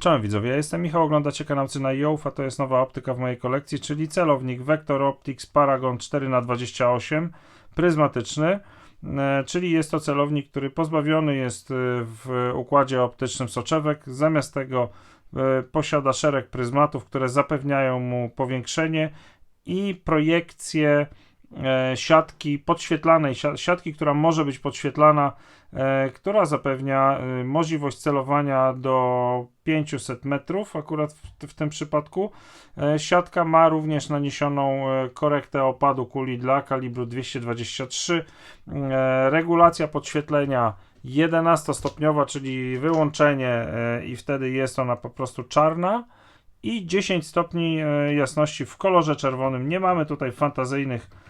Cześć widzowie, ja jestem Michał, oglądacie kanał Cyna Youth, a to jest nowa optyka w mojej kolekcji, czyli celownik Vector Optics Paragon 4x28 pryzmatyczny, e, czyli jest to celownik, który pozbawiony jest e, w układzie optycznym soczewek, zamiast tego e, posiada szereg pryzmatów, które zapewniają mu powiększenie i projekcję siatki podświetlanej, si- siatki, która może być podświetlana, e, która zapewnia e, możliwość celowania do 500 metrów, akurat w, w tym przypadku. E, Siatka ma również naniesioną e, korektę opadu kuli dla kalibru 223. E, Regulacja podświetlenia 11-stopniowa, czyli wyłączenie e, i wtedy jest ona po prostu czarna i 10 stopni e, jasności w kolorze czerwonym. Nie mamy tutaj fantazyjnych e,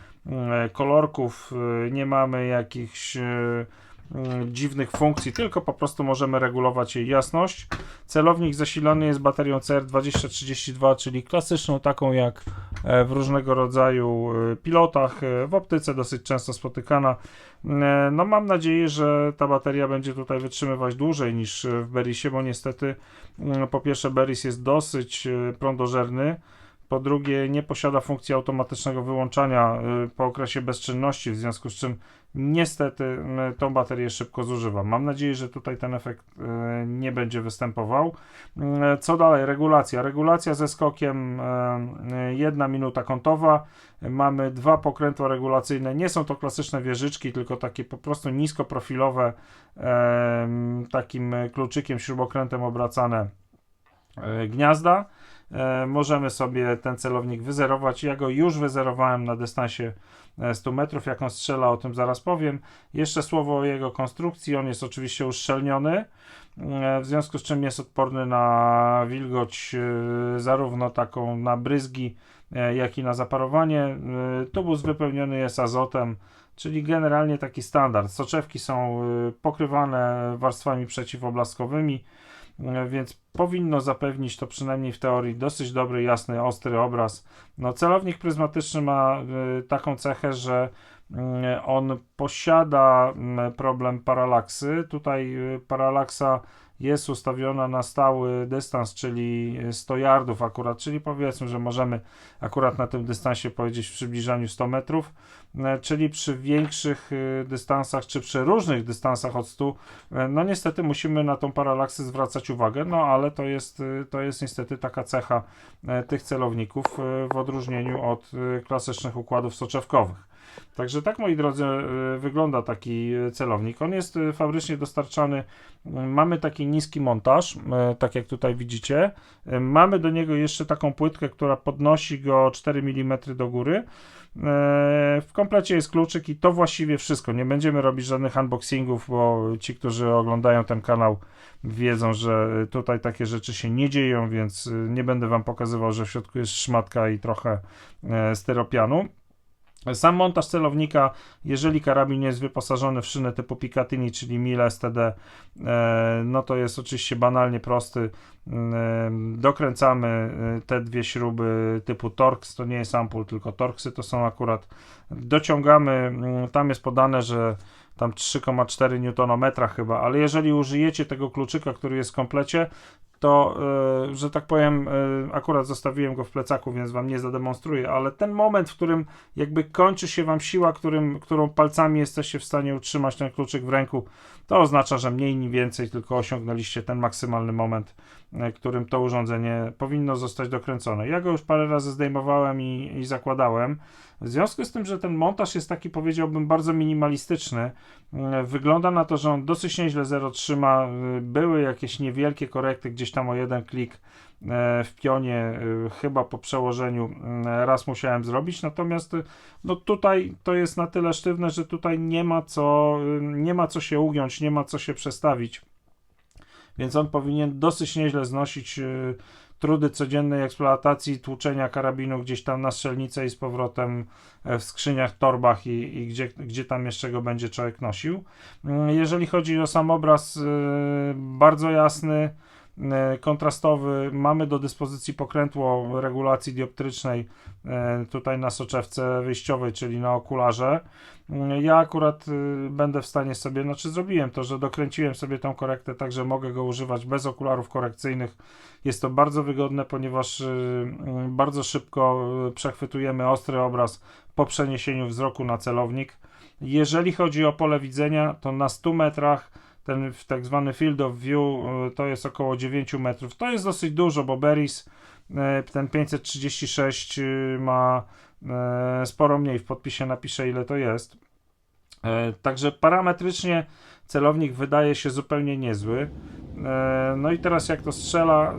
kolorków, e, nie mamy jakichś e, dziwnych funkcji, tylko po prostu możemy regulować jej jasność. Celownik zasilany jest baterią CR2032, czyli klasyczną, taką jak e, w różnego rodzaju e, pilotach, e, w optyce dosyć często spotykana. E, No mam nadzieję, że ta bateria będzie tutaj wytrzymywać dłużej niż e, w Berisie, bo niestety po pierwsze Beris jest dosyć e, prądożerny, po drugie nie posiada funkcji automatycznego wyłączania e, po okresie bezczynności, w związku z czym niestety m, tą baterię szybko zużywa. Mam nadzieję, że tutaj ten efekt e, nie będzie występował. Co dalej? Regulacja. Regulacja ze skokiem 1 minuta kątowa. Mamy dwa pokrętła regulacyjne. Nie są to klasyczne wieżyczki, tylko takie po prostu niskoprofilowe, takim kluczykiem, śrubokrętem obracane gniazda. E, Możemy sobie ten celownik wyzerować. Ja go już wyzerowałem na dystansie e, 100 metrów. Jak on strzela, o tym zaraz powiem. Jeszcze słowo o jego konstrukcji. On jest oczywiście uszczelniony, e, w związku z czym jest odporny na wilgoć, e, zarówno taką na bryzgi, e, jak i na zaparowanie. E, Tubus wypełniony jest azotem, czyli generalnie taki standard. Soczewki są e, pokrywane warstwami przeciwoblaskowymi, e, więc powinno zapewnić to przynajmniej w teorii dosyć dobry, jasny, ostry obraz. No, celownik pryzmatyczny ma e, taką cechę, że mm, on posiada mm, problem paralaksy. Tutaj y, paralaksa jest ustawiona na stały dystans, czyli 100 yardów akurat, czyli powiedzmy, że możemy akurat na tym dystansie powiedzieć w przybliżaniu 100 metrów, e, czyli przy większych y, dystansach, czy przy różnych dystansach od 100, e, no niestety musimy na tą paralaksę zwracać uwagę, no ale to jest, to jest niestety taka cecha e, tych celowników e, w odróżnieniu od klasycznych układów soczewkowych. Także tak, moi drodzy, y, wygląda taki y, celownik. On jest y, fabrycznie dostarczany. y, Mamy taki niski montaż, tak jak tutaj widzicie. Mamy do niego jeszcze taką płytkę, która podnosi go 4 mm do góry. W komplecie jest kluczyk i to właściwie wszystko. Nie będziemy robić żadnych unboxingów, bo ci, którzy oglądają ten kanał, wiedzą, że tutaj takie rzeczy się nie dzieją, więc nie będę Wam pokazywał, że w środku jest szmatka i trochę e, styropianu. Sam montaż celownika, jeżeli karabin jest wyposażony w szynę typu Picatinny, czyli Mil STD, e, no to jest oczywiście banalnie prosty. E, Dokręcamy e, te dwie śruby typu Torx, to nie jest ampul, tylko Torxy to są akurat. Dociągamy, mm, tam jest podane, że tam 3,4 Nm chyba, ale jeżeli użyjecie tego kluczyka, który jest w komplecie, to, e, że tak powiem, e, akurat zostawiłem go w plecaku, więc wam nie zademonstruję, ale ten moment, w którym jakby kończy się wam siła, którym, którą palcami jesteście w stanie utrzymać ten kluczyk w ręku, to oznacza, że mniej ni więcej, tylko osiągnęliście ten maksymalny moment, e, którym to urządzenie powinno zostać dokręcone. Ja go już parę razy zdejmowałem i, i zakładałem. W związku z tym, że ten montaż jest taki, powiedziałbym, bardzo minimalistyczny, wygląda na to, że on dosyć nieźle zero trzyma. Były jakieś niewielkie korekty, gdzieś tam o jeden klik e, w pionie, e, chyba po przełożeniu mm, raz musiałem zrobić, natomiast e, no tutaj to jest na tyle sztywne, że tutaj nie ma co, e, nie ma co się ugiąć, nie ma co się przestawić. Więc on powinien dosyć nieźle znosić e, trudy codziennej eksploatacji, tłuczenia karabinu gdzieś tam na strzelnicę i z powrotem e, w skrzyniach, torbach i, i gdzie, gdzie tam jeszcze go będzie człowiek nosił. Jeżeli chodzi o sam obraz, e, bardzo jasny, e, kontrastowy. Mamy do dyspozycji pokrętło regulacji dioptrycznej e, tutaj na soczewce wyjściowej, czyli na okularze. Mm, Ja akurat y, będę w stanie sobie, znaczy zrobiłem to, że dokręciłem sobie tą korektę tak, że mogę go używać bez okularów korekcyjnych. Jest to bardzo wygodne, ponieważ y, y, bardzo szybko y, przechwytujemy ostry obraz po przeniesieniu wzroku na celownik. Jeżeli chodzi o pole widzenia, to na 100 metrach ten tak zwany field of view y, to jest około 9 metrów. To jest dosyć dużo, bo Beris y, ten 536 y, ma e, sporo mniej. W podpisie napiszę ile to jest. E, Także parametrycznie celownik wydaje się zupełnie niezły. E, No i teraz jak to strzela,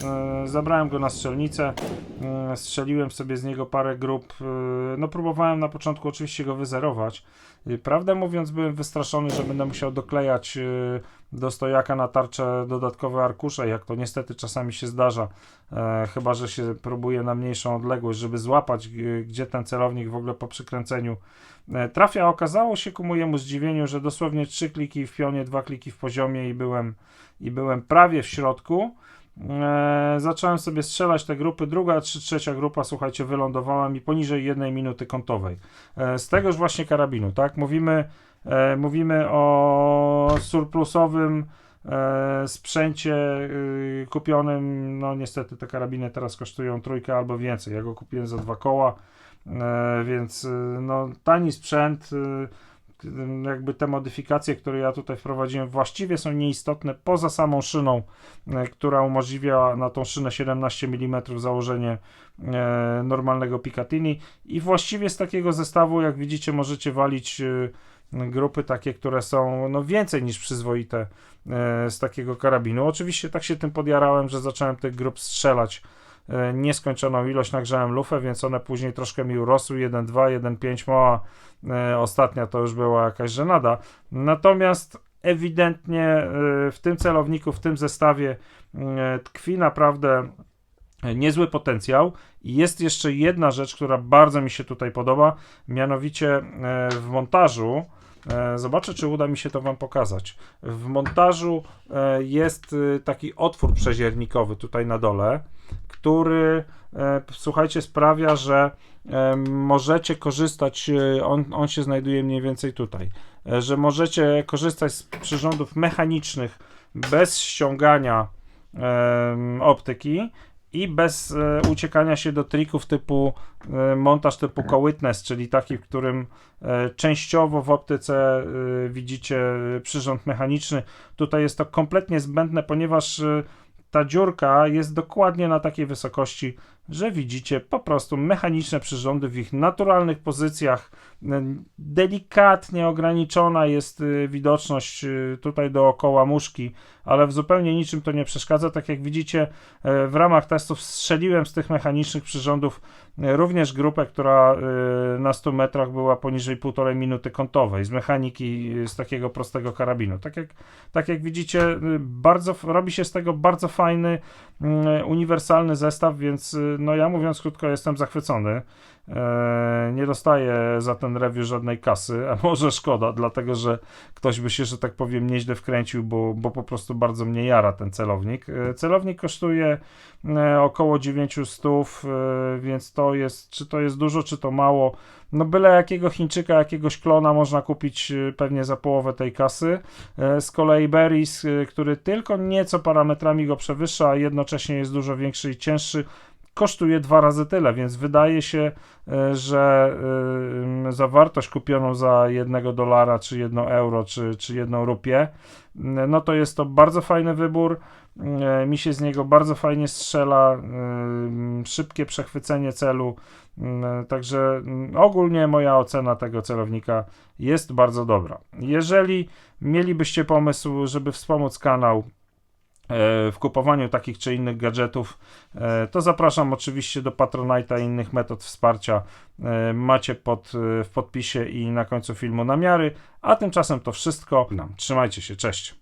e, zabrałem go na strzelnicę, e, strzeliłem sobie z niego parę grup. e, No próbowałem na początku oczywiście go wyzerować. Prawdę mówiąc byłem wystraszony, że będę musiał doklejać e, do stojaka na tarczę dodatkowe arkusze, jak to niestety czasami się zdarza, e, chyba że się próbuje na mniejszą odległość, żeby złapać, gdzie ten celownik w ogóle po przykręceniu e, trafia. Okazało się ku mojemu zdziwieniu, że dosłownie trzy kliki w pionie, dwa kliki w poziomie i byłem, i byłem prawie w środku. E, zacząłem sobie strzelać te grupy. Druga czy trzecia grupa, słuchajcie, wylądowała mi poniżej jednej minuty kątowej. E, z tegoż właśnie karabinu, tak? Mówimy, mówimy o surplusowym e, sprzęcie y, kupionym. No niestety te karabiny teraz kosztują trójkę albo więcej. Ja go kupiłem za dwa koła, e, więc y, no tani sprzęt. y, jakby te modyfikacje, które ja tutaj wprowadziłem, właściwie są nieistotne poza samą szyną, e, która umożliwia na tą szynę 17 mm założenie e, normalnego Picatinny i właściwie z takiego zestawu, jak widzicie, możecie walić e, grupy takie, które są no, więcej niż przyzwoite e, z takiego karabinu. Oczywiście tak się tym podjarałem, że zacząłem tych grup strzelać e, nieskończoną ilość, nagrzałem lufę, więc one później troszkę mi urosły, 1.2, 1.5 mała, ostatnia to już była jakaś żenada. Natomiast ewidentnie e, w tym celowniku, w tym zestawie tkwi naprawdę niezły potencjał. I jest jeszcze jedna rzecz, która bardzo mi się tutaj podoba, mianowicie w montażu. E, Zobaczę, czy uda mi się to Wam pokazać. W montażu e, jest e, taki otwór przeziernikowy tutaj na dole, który słuchajcie, sprawia, że możecie korzystać, on, on się znajduje mniej więcej tutaj, że możecie korzystać z przyrządów mechanicznych bez ściągania optyki i bez e, uciekania się do trików typu e, montaż typu co-witness, czyli taki, w którym e, częściowo w optyce e, widzicie e, przyrząd mechaniczny. Tutaj jest to kompletnie zbędne, ponieważ e, ta dziurka jest dokładnie na takiej wysokości, że widzicie po prostu mechaniczne przyrządy w ich naturalnych pozycjach. Delikatnie ograniczona jest e, widoczność e, tutaj dookoła muszki, ale w zupełnie niczym to nie przeszkadza. Tak jak widzicie, e, w ramach testów strzeliłem z tych mechanicznych przyrządów również grupę, która e, na 100 metrach była poniżej 1,5 minuty kątowej z mechaniki e, z takiego prostego karabinu. Tak jak, tak jak widzicie, e, bardzo, robi się z tego bardzo fajny, mm, uniwersalny zestaw, więc no ja mówiąc krótko jestem zachwycony. E, Nie dostaję za ten review żadnej kasy, a może szkoda, dlatego że ktoś by się, że tak powiem, nieźle wkręcił, bo, bo po prostu bardzo mnie jara ten celownik. E, Celownik kosztuje e, około 900, e, więc to jest, czy to jest dużo, czy to mało. No byle jakiego Chińczyka, jakiegoś klona można kupić pewnie za połowę tej kasy. Z kolei Beris, który tylko nieco parametrami go przewyższa, a jednocześnie jest dużo większy i cięższy, kosztuje dwa razy tyle, więc wydaje się, e, że e, za wartość kupioną za jednego dolara, czy jedno euro, czy, czy jedną rupię, m, no to jest to bardzo fajny wybór. E, Mi się z niego bardzo fajnie strzela, e, szybkie przechwycenie celu. Także m, ogólnie moja ocena tego celownika jest bardzo dobra. Jeżeli mielibyście pomysł, żeby wspomóc kanał e, w kupowaniu takich czy innych gadżetów, e, to zapraszam oczywiście do Patronite'a i innych metod wsparcia. E, Macie pod, e, w podpisie i na końcu filmu namiary. A tymczasem to wszystko. Trzymajcie się, cześć.